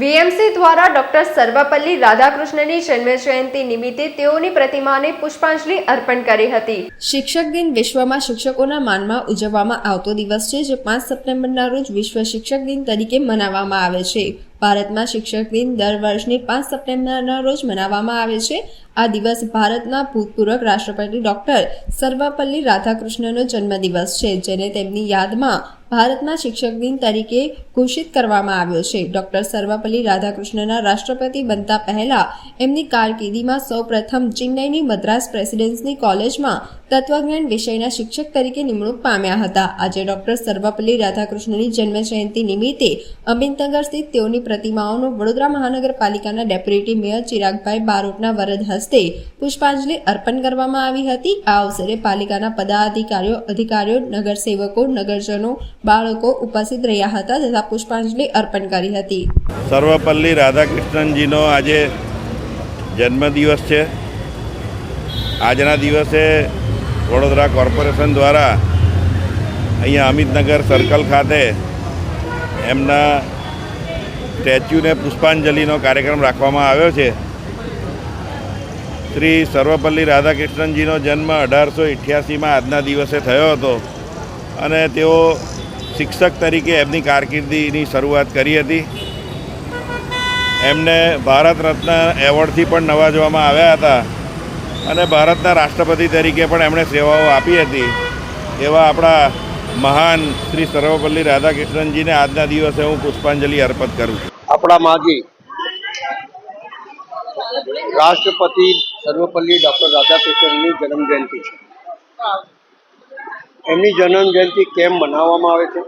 VMC દ્વારા doctor Sarvepalli રાધાકૃષ્ણની જન્મ જયંતિ નિમિત્તે તેઓની પ્રતિમાને પુષ્પાંજલિ અર્પણ કરી હતી. શિક્ષક દિન વિશ્વમાં શિક્ષકોના માનમાં ઉજવવામાં આવતો દિવસ છે, જે પાંચ સપ્ટેમ્બરના રોજ વિશ્વ શિક્ષક દિન તરીકે મનાવવામાં આવે છે. ભારતમાં શિક્ષક દિન દર વર્ષની પાંચ સપ્ટેમ્બરના રોજ મનાવવામાં આવે છે. આ દિવસ ભારતના ભૂતપૂર્વ રાષ્ટ્રપતિ ડોક્ટર સર્વપલ્લી રાધાકૃષ્ણનો જન્મદિવસ છે, જેને તેમની યાદમાં ભારતના શિક્ષક દિન તરીકે ઘોષિત કરવામાં આવ્યો છે. ડોક્ટર સર્વપલ્લી રાધાકૃષ્ણના રાષ્ટ્રપતિ બનતા પહેલા એમની કારકિર્દીમાં સૌપ્રથમ ચેન્નઈની મદ્રાસ પ્રેસિડેન્સની કોલેજમાં તત્વજ્ઞાન વિષયના શિક્ષક તરીકે નિમણૂક પામ્યા હતા. આજે ડોક્ટર સર્વપલ્લી રાધાકૃષ્ણની જન્મ જયંતિ નિમિત્તે અમિતનગર સ્થિત તેઓની પ્રતિમાઓનું વડોદરા મહાનગરપાલિકાના ડેપ્યુટી મેયર ચિરાગભાઈ બારોટના વરદ હસ્તે પુષ્પાંજલિ અર્પણ કરવામાં આવી હતી. આ અવસરે પાલિકાના પદાધિકારીઓ, અધિકારીઓ, નગરસેવકો, નગરજનો, બાળકો ઉપસ્થિત રહ્યા હતા તથા પુષ્પાંજલિ અર્પણ કરી હતી. સર્વપલ્લી રાધાકૃષ્ણનજીનો આજે જન્મદિવસ છે. આજના દિવસે વડોદરા કોર્પોરેશન દ્વારા અહીંયા અમિતનગર સર્કલ ખાતે એમના સ્ટેચ્યુને પુષ્પાંજલિનો કાર્યક્રમ રાખવામાં આવ્યો છે. શ્રી સર્વપલ્લી રાધાકૃષ્ણનજીનો જન્મ અઢારસો અઠ્યાસીમાં આજના દિવસે થયો હતો અને તેઓ શિક્ષક તરીકે એમની કારકિર્દીની શરૂઆત કરી હતી. એમને ભારત રત્ન એવોર્ડથી પણ નવાજવામાં આવ્યા હતા અને ભારતના રાષ્ટ્રપતિ તરીકે પણ એમણે સેવાઓ આપી હતી. એવા આપણા મહાન શ્રી સર્વપલ્લી રાધાકૃષ્ણનજીને આજના દિવસે હું પુષ્પાંજલિ અર્પણ કરું છું. આપણા માજી રાષ્ટ્રપતિ સર્વપલ્લી ડૉક્ટર રાધાકૃષ્ણનની જન્મ જયંતિ છે. એમની જન્મ જયંતિ કેમ મનાવવામાં આવે છે?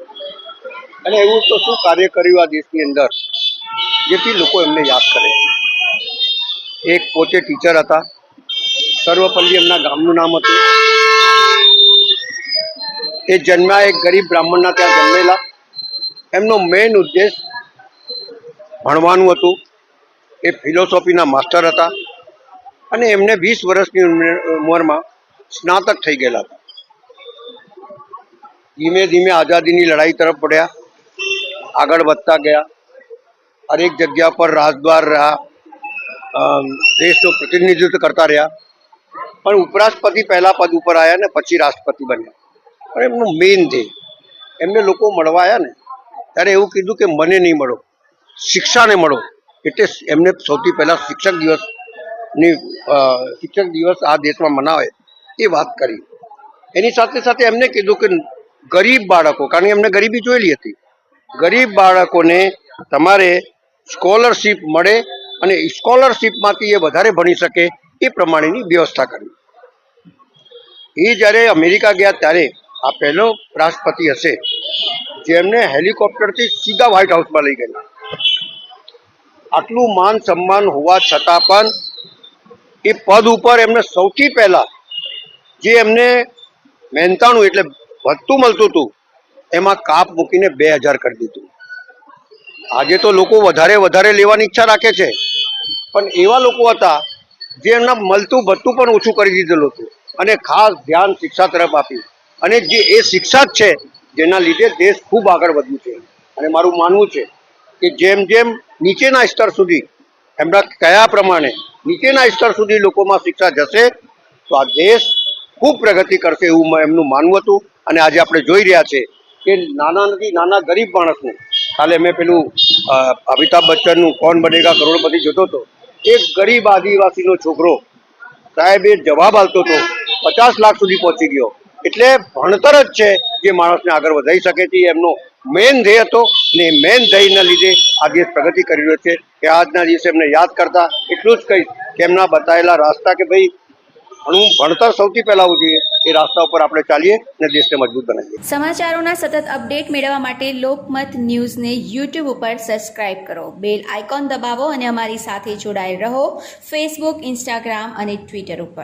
અને એવું તો શું કાર્ય કર્યું આ દેશની અંદર? જેથી લોકો એમને યાદ કરે છે. એક પોતે ટીચર હતા. સર્વપલ્લી એમના ગામનું નામ હતું. એ જન્મ્યા એક ગરીબ બ્રાહ્મણના ત્યાં જન્મેલા. એમનો મેઇન ઉદ્દેશ ભણવાનું હતું. એ ફિલોસોફીના માસ્ટર હતા. અને એમને વીસ વર્ષની ઉંમરમાં સ્નાતક થઈ ગયેલા હતા. ધીમે ધીમે આઝાદીની લડાઈ તરફ પડ્યા આગળ વધતા ગયા. હરેક જગ્યા પર રાજદ્વાર રહ્યા. દેશનું પ્રતિનિધિત્વ કરતા રહ્યા. પણ ઉપરાષ્ટ્રપતિ પહેલા પદ ઉપર આવ્યા ને પછી રાષ્ટ્રપતિ બન્યા. પણ એમનું મેઇન ધ્યેય એમને લોકો મળવા આવ્યા ને, ત્યારે એવું કીધું કે મને નહીં મળો, શિક્ષાને મળો. એટલે એમને સૌથી પહેલા શિક્ષક દિવસની શિક્ષક દિવસ આ દેશમાં મનાવે એ વાત કરી. એની સાથે સાથે એમને કીધું કે ગરીબ બાળકો, કારણ કે એમને ગરીબી જોયેલી હતી. ગરીબ બાળકોને તમારે સ્કોલરશીપ મળે અને સ્કોલરશીપમાંથી એ વધારે ભણી શકે એ પ્રમાણેની વ્યવસ્થા કરવી. એ જ્યારે અમેરિકા ગયા ત્યારે આ પહેલો રાષ્ટ્રપતિ હશે જેમને હેલિકોપ્ટરથી સીધા વ્હાઇટ હાઉસમાં લઈ ગયેલા. આટલું માન સન્માન હોવા છતાં પણ એ પદ ઉપર એમને સૌથી પહેલા જે એમને મહેનતાણું એટલે વધતું મળતું હતું, એમાં કાપ મૂકીને બે હજાર કરી દીધું. આજે તો લોકો વધારે વધારે લેવાની ઈચ્છા રાખે છે, પણ એવા લોકો હતા જે એમના મળતું ભથ્થું પણ ઓછું કરી દીધેલું હતું અને ખાસ ધ્યાન શિક્ષા તરફ આપ્યું અને જે એ શિક્ષા જ છે, જેના લીધે દેશ ખૂબ આગળ વધ્યું છે. અને મારું માનવું છે કે જેમ જેમ નીચેના સ્તર સુધી, એમના કયા પ્રમાણે નીચેના સ્તર સુધી લોકોમાં શિક્ષા જશે, તો આ દેશ ખૂબ પ્રગતિ કરશે એવું એમનું માનવું હતું. અને આજે આપણે જોઈ રહ્યા છે કે નાનાથી નાના ગરીબ માણસને, કાલે મેં પેલું અમિતાભ બચ્ચનનું કોણ બનેગા કરોડપતિ જોતો હતો. એક ગરીબ આદિવાસીનો છોકરો સાહેબ એ જવાબ આપતો હતો, પચાસ લાખ સુધી પહોંચી ગયો. એટલે ભણતર જ છે જે માણસને આગળ વધારી શકે છે. એમનો મેન ધ્યેય હતો અને એ મેન ધ્યેયના લીધે આ દેશ પ્રગતિ કરી રહ્યો છે. કે આજના દિવસે એમને યાદ કરતા એટલું જ કહીશ કે એમના બતાવેલા રાસ્તા કે ભાઈ ઘણું ભણતર સૌથી પહેલા આવવું જોઈએ. એ રાસ્તા ઉપર આપણે ચાલીએ અને દેશને મજબૂત બનાવીએ. સમાચારોના સતત અપડેટ મેળવવા માટે લોકમત ન્યૂઝને યુટ્યુબ ઉપર સબસ્ક્રાઇબ કરો. બેલ આઇકોન દબાવો અને અમારી સાથે જોડાયેલ રહો ફેસબુક, ઇન્સ્ટાગ્રામ અને ટ્વિટર ઉપર.